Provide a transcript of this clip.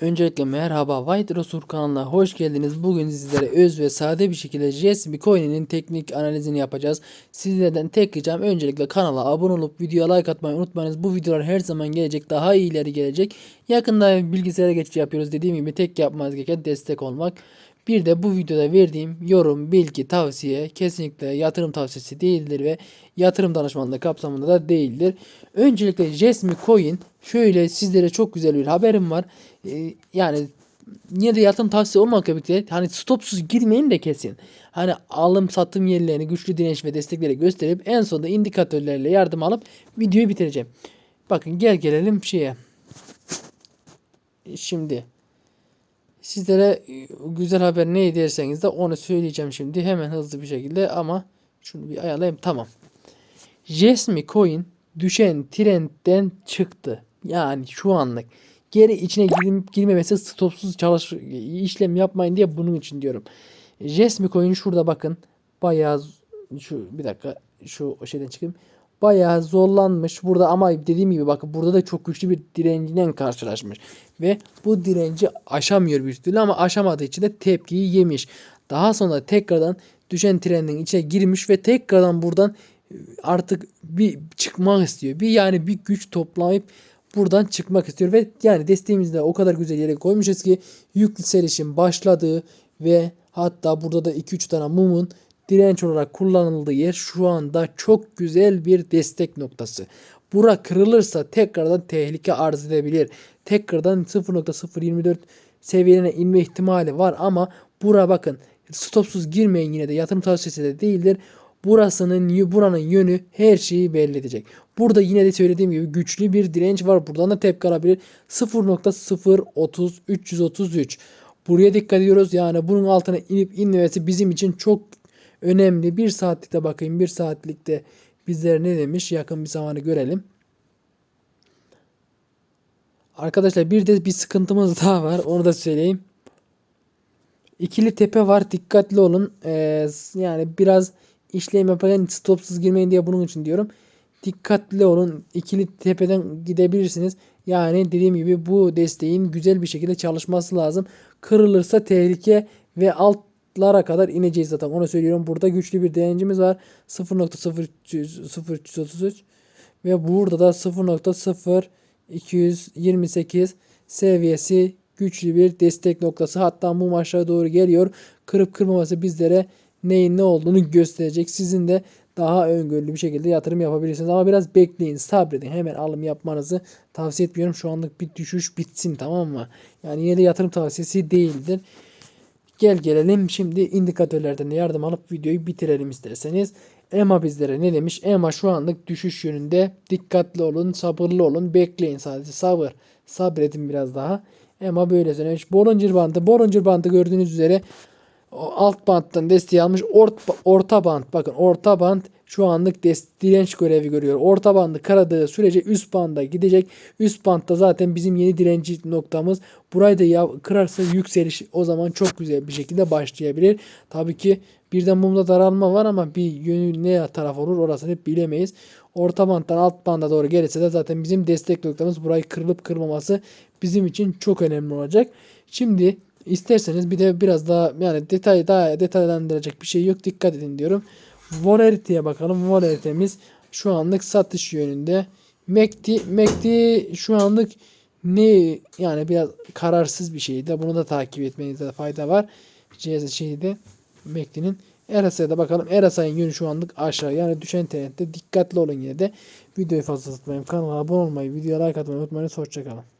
Öncelikle merhaba White Rosur kanalına hoş geldiniz. Bugün sizlere öz ve sade bir şekilde JSB Coin'in teknik analizini yapacağız. Sizlerden tek ricam öncelikle kanala abone olup videoya like atmayı unutmayınız. Bu videolar her zaman gelecek daha iyileri gelecek. Yakında bilgisayara geçiş yapıyoruz dediğim gibi tek yapmanız gereken destek olmak. Bir de bu videoda verdiğim yorum, bilgi, tavsiye kesinlikle yatırım tavsiyesi değildir ve yatırım danışmanlığı kapsamında da değildir. Öncelikle Jesmi Coin şöyle sizlere çok güzel bir haberim var. Ee, yani yine de yatırım tavsiyesi olmakla birlikte hani stopsuz girmeyin de kesin. Hani alım satım yerlerini güçlü direnç ve destekleri gösterip en sonunda indikatörlerle yardım alıp videoyu bitireceğim. Bakın gel gelelim şeye. Şimdi Sizlere e, güzel haber ne derseniz de onu söyleyeceğim şimdi hemen hızlı bir şekilde ama şunu bir ayarlayayım tamam. Jesmi Coin düşen trendden çıktı. Yani şu anlık geri içine girip girmemesi stopsuz çalış işlem yapmayın diye bunun için diyorum. Jesmi Coin şurada bakın bayağı şu bir dakika şu şeyden çıkayım. Bayağı zorlanmış burada ama dediğim gibi bakın burada da çok güçlü bir direnciyle karşılaşmış. Ve bu direnci aşamıyor bir türlü ama aşamadığı için de tepkiyi yemiş. Daha sonra tekrardan düşen trendin içine girmiş ve tekrardan buradan artık bir çıkmak istiyor. Bir yani bir güç toplayıp buradan çıkmak istiyor ve yani desteğimizde o kadar güzel yere koymuşuz ki yükselişin başladığı ve hatta burada da 2-3 tane mumun direnç olarak kullanıldığı yer şu anda çok güzel bir destek noktası. Bura kırılırsa tekrardan tehlike arz edebilir. Tekrardan 0.024 seviyelerine inme ihtimali var ama bura bakın stopsuz girmeyin yine de yatırım tavsiyesi de değildir. Burasının buranın yönü her şeyi belli edecek. Burada yine de söylediğim gibi güçlü bir direnç var. Buradan da tepki alabilir. 0.030 333. Buraya dikkat ediyoruz. Yani bunun altına inip inmemesi bizim için çok önemli. Bir saatlikte bakayım. Bir saatlikte bizler ne demiş? Yakın bir zamanı görelim. Arkadaşlar bir de bir sıkıntımız daha var. Onu da söyleyeyim. İkili tepe var. Dikkatli olun. Ee, yani biraz işlem yaparken stopsuz girmeyin diye bunun için diyorum. Dikkatli olun. İkili tepeden gidebilirsiniz. Yani dediğim gibi bu desteğin güzel bir şekilde çalışması lazım. Kırılırsa tehlike ve altlara kadar ineceğiz zaten. Onu söylüyorum. Burada güçlü bir direncimiz var. 0.0333 ve burada da 0.0228 seviyesi güçlü bir destek noktası. Hatta mum aşağı doğru geliyor. Kırıp kırmaması bizlere neyin ne olduğunu gösterecek. Sizin de daha öngörülü bir şekilde yatırım yapabilirsiniz. Ama biraz bekleyin, sabredin. Hemen alım yapmanızı tavsiye etmiyorum. Şu anlık bir düşüş bitsin tamam mı? Yani yine yatırım tavsiyesi değildir. Gel gelelim şimdi indikatörlerden de yardım alıp videoyu bitirelim isterseniz. EMA bizlere ne demiş? EMA şu anlık düşüş yönünde. Dikkatli olun, sabırlı olun, bekleyin sadece sabır. Sabredin biraz daha. EMA böyle söylemiş. Bollinger bandı. Bollinger bandı gördüğünüz üzere alt banttan desteği almış. Ort, orta band bakın orta band şu anlık direnç görevi görüyor. Orta bandı karadığı sürece üst banda gidecek. Üst bantta zaten bizim yeni direnci noktamız. Burayı da kırarsa yükseliş o zaman çok güzel bir şekilde başlayabilir. Tabii ki birden mumda daralma var ama bir yönü ne taraf olur orasını hep bilemeyiz. Orta banttan alt banda doğru gelirse de zaten bizim destek noktamız burayı kırılıp kırmaması bizim için çok önemli olacak. Şimdi İsterseniz bir de biraz daha yani detay daha detaylandıracak bir şey yok. Dikkat edin diyorum. Volatility'ye bakalım. Volatility'miz şu anlık satış yönünde. MACD, MACD şu anlık ne yani biraz kararsız bir şeydi. Bunu da takip etmenizde fayda var. CS şeyde MACD'nin RSI'ye de bakalım. RSI'nin yönü şu anlık aşağı. Yani düşen trendde dikkatli olun yine de. Videoyu fazla tutmayın. Kanala abone olmayı, videoya like atmayı unutmayın. Hoşçakalın.